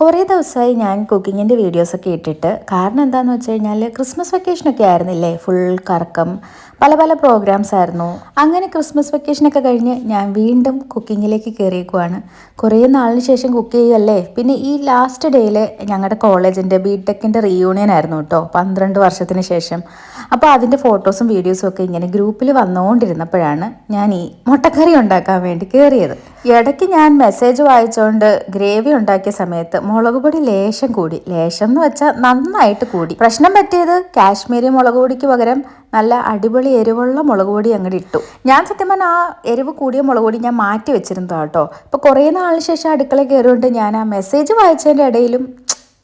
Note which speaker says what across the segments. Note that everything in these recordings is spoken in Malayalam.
Speaker 1: കുറേ ദിവസമായി ഞാൻ കുക്കിങ്ങിന്റെ വീഡിയോസൊക്കെ ഇട്ടിട്ട്. കാരണം എന്താണെന്ന് വെച്ച് കഴിഞ്ഞാൽ ക്രിസ്മസ് വെക്കേഷനൊക്കെ ആയിരുന്നില്ലേ? ഫുൾ കറക്കം പല പല പ്രോഗ്രാംസ് ആയിരുന്നു. അങ്ങനെ ക്രിസ്മസ് വെക്കേഷനൊക്കെ കഴിഞ്ഞ് ഞാൻ വീണ്ടും കുക്കിങ്ങിലേക്ക് കയറിയേക്കുവാണ്. കുറേ നാളിന് ശേഷം കുക്ക് ചെയ്യുമല്ലേ പിന്നെ ഈ ലാസ്റ്റ് ഡേയിൽ ഞങ്ങളുടെ കോളേജിന്റെ ബി ടെക്കിന്റെ റീയൂണിയൻ ആയിരുന്നു കേട്ടോ പന്ത്രണ്ട് വർഷത്തിന് ശേഷം. അപ്പോൾ അതിന്റെ ഫോട്ടോസും വീഡിയോസും ഒക്കെ ഇങ്ങനെ ഗ്രൂപ്പിൽ വന്നുകൊണ്ടിരുന്നപ്പോഴാണ് ഞാൻ ഈ മുട്ടക്കറി ഉണ്ടാക്കാൻ വേണ്ടി കയറിയത്. ഇടയ്ക്ക് ഞാൻ മെസ്സേജ് വായിച്ചുകൊണ്ട് ഗ്രേവി ഉണ്ടാക്കിയ സമയത്ത് മുളക് പൊടി ലേശം കൂടി. ലേശം എന്ന് വെച്ചാൽ നന്നായിട്ട് കൂടി. പ്രശ്നം പറ്റിയത് കാശ്മീരി മുളക് പൊടിക്ക് പകരം നല്ല അടിപൊളി എരിവുള്ള മുളക് പൊടി അങ്ങോട്ട് ഇട്ടു. ഞാൻ സത്യം പറഞ്ഞാൽ ആ എരിവ് കൂടിയ മുളക് പൊടി ഞാൻ മാറ്റി വെച്ചിരുന്നു കേട്ടോ അപ്പോൾ കുറേ നാളിന് ശേഷം അടുക്കള കയറുകൊണ്ട് ഞാൻ ആ മെസ്സേജ് വായിച്ചതിന്റെ ഇടയിലും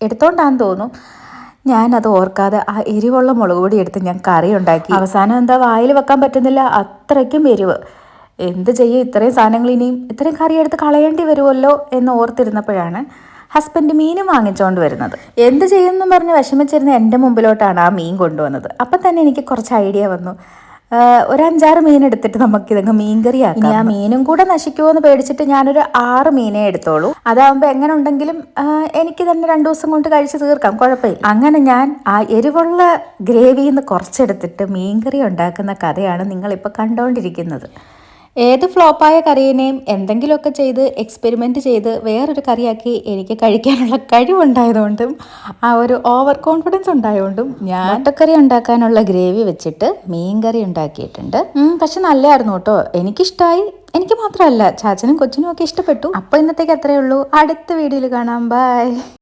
Speaker 1: എടുത്തോണ്ടാന്ന് തോന്നും ഞാനത് ഓർക്കാതെ ആ എരിവുള്ള മുളക് പൊടി എടുത്ത് ഞാൻ കറി ഉണ്ടാക്കി അവസാനം എന്താ വായിൽ വെക്കാൻ പറ്റുന്നില്ല അത്രയ്ക്കും എരിവ്. എന്ത് ചെയ്യും? ഇത്രയും സാധനങ്ങൾ ഇനിയും ഇത്രയും കറി എടുത്ത് കളയേണ്ടി വരുമല്ലോ എന്ന് ഓർത്തിരുന്നപ്പോഴാണ് ഹസ്ബൻഡ് മീനും വാങ്ങിച്ചുകൊണ്ട് വരുന്നത്. എന്ത് ചെയ്യുന്നു പറഞ്ഞ് വിഷമിച്ചിരുന്ന എന്റെ മുമ്പിലോട്ടാണ് ആ മീൻ കൊണ്ടുവന്നത്. അപ്പം തന്നെ എനിക്ക് കുറച്ച് ഐഡിയ വന്നു. ഒരു അഞ്ചാറ് മീൻ എടുത്തിട്ട് നമുക്കിതങ്ങ് മീൻ കറിയാക്കാം. ഇനി ആ മീനും കൂടെ നശിക്കുമോ എന്ന് പേടിച്ചിട്ട് ഞാനൊരു ആറ് മീനെ എടുത്തോളൂ. അതാകുമ്പോൾ എങ്ങനെ ഉണ്ടെങ്കിലും എനിക്ക് തന്നെ രണ്ടു ദിവസം കൊണ്ട് കഴിച്ച് തീർക്കാം. കുഴപ്പമില്ല. അങ്ങനെ ഞാൻ ആ എരിവുള്ള ഗ്രേവിയിൽ നിന്ന് കുറച്ചെടുത്തിട്ട് മീൻ കറി ഉണ്ടാക്കുന്ന കഥയാണ് നിങ്ങളിപ്പോൾ കണ്ടുകൊണ്ടിരിക്കുന്നത് ഏത് ഫ്ലോപ്പായ കറിയിനെയും എന്തെങ്കിലുമൊക്കെ ചെയ്ത് എക്സ്പെരിമെന്റ് ചെയ്ത് വേറൊരു കറിയാക്കി എനിക്ക് കഴിക്കാനുള്ള കഴിവുണ്ടായതുകൊണ്ടും ആ ഒരു ഓവർ കോൺഫിഡൻസ് ഉണ്ടായതുകൊണ്ടും ഞാൻ മുട്ടക്കറി ഉണ്ടാക്കാനുള്ള ഗ്രേവി വെച്ചിട്ട് മീൻ കറി ഉണ്ടാക്കിയിട്ടുണ്ട് പക്ഷെ നല്ലതായിരുന്നു കേട്ടോ. എനിക്കിഷ്ടമായി എനിക്ക് മാത്രമല്ല ചാച്ചനും കൊച്ചിനും ഒക്കെ ഇഷ്ടപ്പെട്ടു. അപ്പോൾ ഇന്നത്തേക്ക് അത്രയേ ഉള്ളൂ. അടുത്ത വീഡിയോയിൽ കാണാം. ബൈ